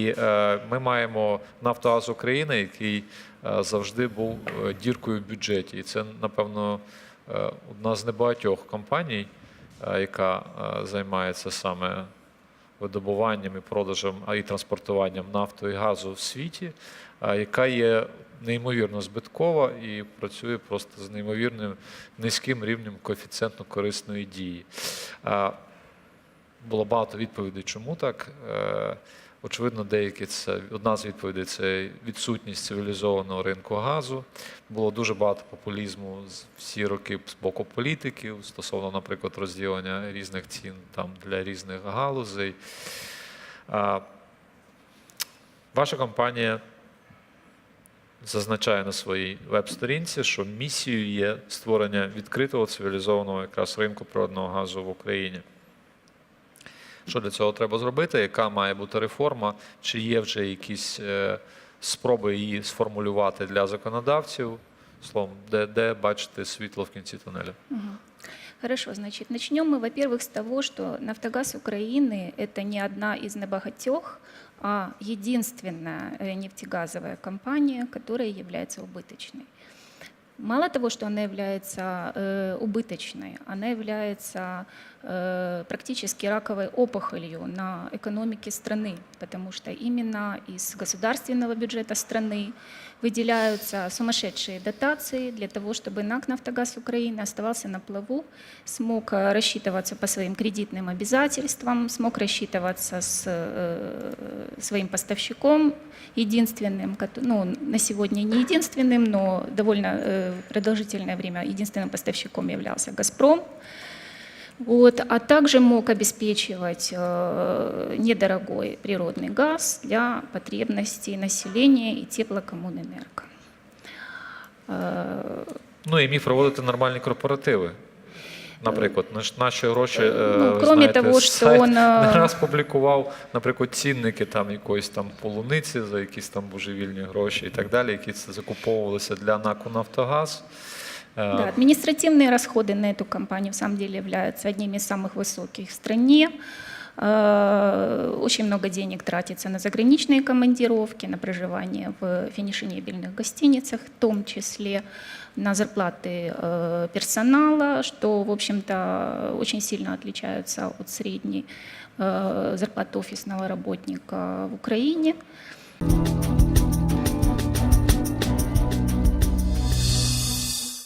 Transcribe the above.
І е, ми маємо Нафтогаз України, який е, завжди був е, діркою в бюджеті. І це, напевно, одна з небагатьох компаній, яка займається саме видобуванням і продажем, а і транспортуванням нафти і газу в світі, яка є неймовірно збиткова і працює просто з неймовірним низьким рівнем коефіцієнтно корисної дії. Було багато відповідей, чому так. Очевидно, деякі це одна з відповідей це відсутність цивілізованого ринку газу. Було дуже багато популізму з всі роки з боку політиків стосовно, наприклад, розділення різних цін там для різних галузей. А, Ваша компанія зазначає на своїй веб-сторінці, що місією є створення відкритого цивілізованого якраз ринку природного газу в Україні. Що для цього треба зробити? Яка має бути реформа? Чи є вже якісь е, спроби її сформулювати для законодавців? Словом, де, де бачите світло в кінці тунелю? Хорошо, значит, начнем мы, во-первых, с того, что «Нафтогаз Украины» — это не одна из небогатех, а единственная э, нефтегазовая компания, которая является убыточной. Мало того, что она является э, убыточной, она является э, практически раковой опухолью на экономике страны, потому что именно из государственного бюджета страны выделяются сумасшедшие дотации для того, чтобы НАК «Нафтогаз Украины» оставался на плаву, смог э, рассчитываться по своим кредитным обязательствам, смог рассчитываться с э, своим поставщиком, единственным, ну, на сегодня не единственным, но довольно э, продолжительное время единственным поставщиком являлся «Газпром». Вот, а также мог обеспечивать э, недорогой природный газ для потребностей населения и теплокоммунэнерго. Э, Ну і міг проводити нормальні корпоративи. Наприклад, наш- наші гроші. е, Ну, ви кроме знаєте, того, що сайт он, е, не раз публікував, наприклад, цінники там якоїсь там полуниці за якісь там божевільні гроші і так далі, які це закуповувалися для НАКу Нафтогаз. Е, Да, административные расходы на эту компанию в самом деле являются одними из самых высоких в стране. Э, Очень много денег тратится на заграничные командировки, на проживание в финишенебельных гостиницах, в том числе на зарплаты э, персонала, что, в общем-то, очень сильно отличаются от средней э, зарплаты офисного работника в Украине.